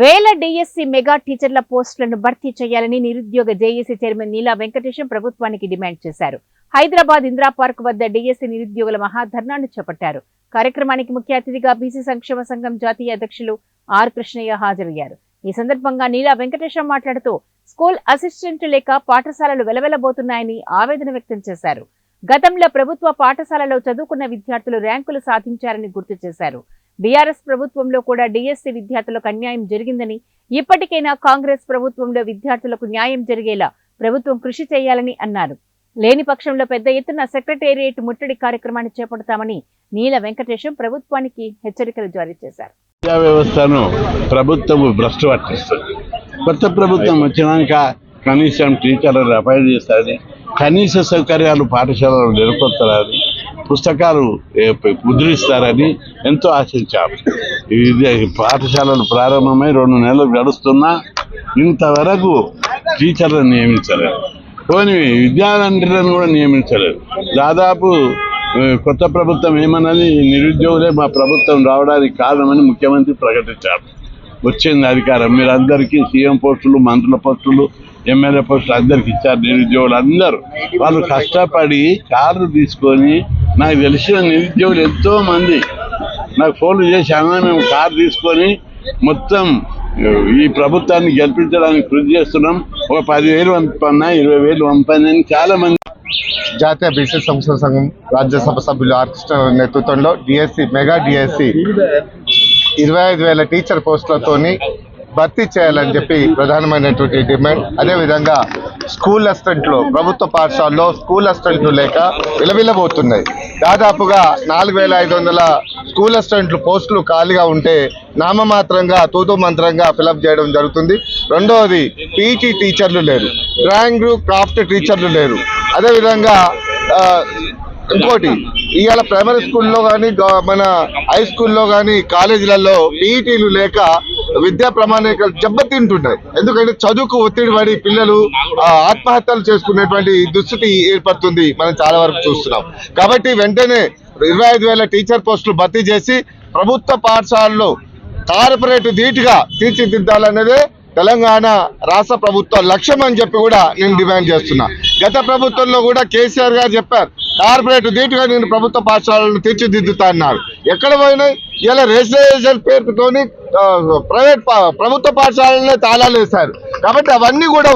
వేల DSC mega టీచర్ల పోస్టులను భర్తీ చేయాలని నిరుద్యోగ జేఏసీ చైర్మన్ నీలా వెంకటేశం ప్రభుత్వానికి డిమాండ్ చేశారు. హైదరాబాద్ ఇందిరా పార్క్ వద్ద డిఎస్సి నిరుద్యోగుల మహాధర్నాను చేపట్టారు. కార్యక్రమానికి ముఖ్య అతిథిగా బీసీ సంక్షేమ సంఘం జాతీయ అధ్యక్షులు ఆర్ కృష్ణయ్య హాజరయ్యారు. ఈ సందర్భంగా నీలా వెంకటేశం మాట్లాడుతూ స్కూల్ అసిస్టెంట్ లేక పాఠశాలలు వెలవెలబోతున్నాయని ఆవేదన వ్యక్తం చేశారు. గతంలో ప్రభుత్వ పాఠశాలలో చదువుకున్న విద్యార్థులు ర్యాంకులు సాధించారని గుర్తు చేశారు. బీఆర్ఎస్ ప్రభుత్వంలో కూడా డిఎస్సి విద్యార్థులకు అన్యాయం జరిగిందని ఇప్పటికైనా కాంగ్రెస్ ప్రభుత్వంలో విద్యార్థులకు న్యాయం జరిగేలా ప్రభుత్వం కృషి చేయాలని అన్నారు. లేని పక్షంలో పెద్ద ఎత్తున సెక్రటేరియట్ ముట్టడి కార్యక్రమాన్ని చేపడతామని నీల వెంకటేశం ప్రభుత్వానికి హెచ్చరికలు జారీ చేశారు. విద్యా వ్యవస్థను ప్రభుత్వం భ్రష్టు పట్టిస్తుంది. కొత్త ప్రభుత్వం వచ్చినాక కనీసం టీచర్లను అపాయింట్ చేస్తారని కనీస సౌకర్యాలు పాఠశాలలో నెలకొల్తారని పుస్తకాలు ముద్రిస్తారని ఎంతో ఆశించాము. ఇది పాఠశాలలు ప్రారంభమై రెండు నెలలు గడుస్తున్నా ఇంతవరకు టీచర్లను నియమించలేదు. పోనీ విద్యాలంటలను కూడా నియమించలేదు. దాదాపు కొత్త ప్రభుత్వం ఏమన్నది నిరుద్యోగులే మా ప్రభుత్వం రావడానికి కారణమని ముఖ్యమంత్రి ప్రకటించారు. వచ్చింది అధికారం. మీరందరికీ సీఎం పోస్టులు మంత్రుల పోస్టులు ఎమ్మెల్యే పోస్టులు అందరికి ఇచ్చారు నిరుద్యోగులు అందరూ వాళ్ళు కష్టపడి కార్లు తీసుకొని నాకు తెలిసిన నిరుద్యోగులు ఎంతో మంది నాకు ఫోన్లు చేసి అన్నా మేము కారు తీసుకొని మొత్తం ఈ ప్రభుత్వాన్ని గెలిపించడానికి కృషి చేస్తున్నాం. ఒక పదివేలు పంపన్నా ఇరవై వేలు పంపన్నా అని చాలా మంది జాతీయ బీసీ సంక్షేమ సంఘం రాజ్యసభ సభ్యులు ఆర్కృష్ణ నేతృత్వంలో డిఎస్సి మెగా డిఎస్సి. ఇరవై ఐదు వేల టీచర్ పోస్టులతోని భర్తీ చేయాలని చెప్పి ప్రధానమైనటువంటి డిమాండ్. అదేవిధంగా స్కూల్ అసిస్టెంట్లు ప్రభుత్వ పాఠశాలలో స్కూల్ అసిస్టెంట్లు లేక విలవిలబోతున్నాయి. దాదాపుగా నాలుగు వేల ఐదు వందల స్కూల్ అసిస్టెంట్లు పోస్టులు ఖాళీగా ఉంటే నామమాత్రంగా తూతు మంత్రంగా ఫిలప్ చేయడం జరుగుతుంది. రెండవది పీటీ టీచర్లు లేరు. డ్రాయింగ్ క్రాఫ్ట్ టీచర్లు లేరు. అదేవిధంగా ఇంకోటి ఇవాళ ప్రైమరీ స్కూల్లో కానీ మన హై స్కూల్లో కానీ కాలేజీలలో పీఈటీలు లేక విద్యా ప్రమాణికలు దెబ్బతింటున్నాయి ఎందుకంటే చదువుకు ఒత్తిడి పడి పిల్లలు ఆత్మహత్యలు చేసుకునేటువంటి దుస్థితి ఏర్పడుతుంది. మనం చాలా వరకు చూస్తున్నాం. కాబట్టి వెంటనే ఇరవై ఐదు వేల టీచర్ పోస్టులు భర్తీ చేసి ప్రభుత్వ పాఠశాలలో కార్పొరేట్ ధీటుగా తీర్చిదిద్దాలన్నదే తెలంగాణ రాష్ట్ర ప్రభుత్వ లక్ష్యం అని చెప్పి కూడా నేను డిమాండ్ చేస్తున్నా. గత ప్రభుత్వంలో కూడా కేసీఆర్ గారు చెప్పారు కార్పొరేట్ ధీటుగా నేను ప్రభుత్వ పాఠశాలను తీర్చిదిద్దుతా అన్నారు ఎక్కడ పోయినాయి? ఇలా రెసిడెన్షియల్ పేరుతోని ప్రైవేట్ ప్రభుత్వ పాఠశాలనే తాళాలు వేశారు కాబట్టి అవన్నీ కూడా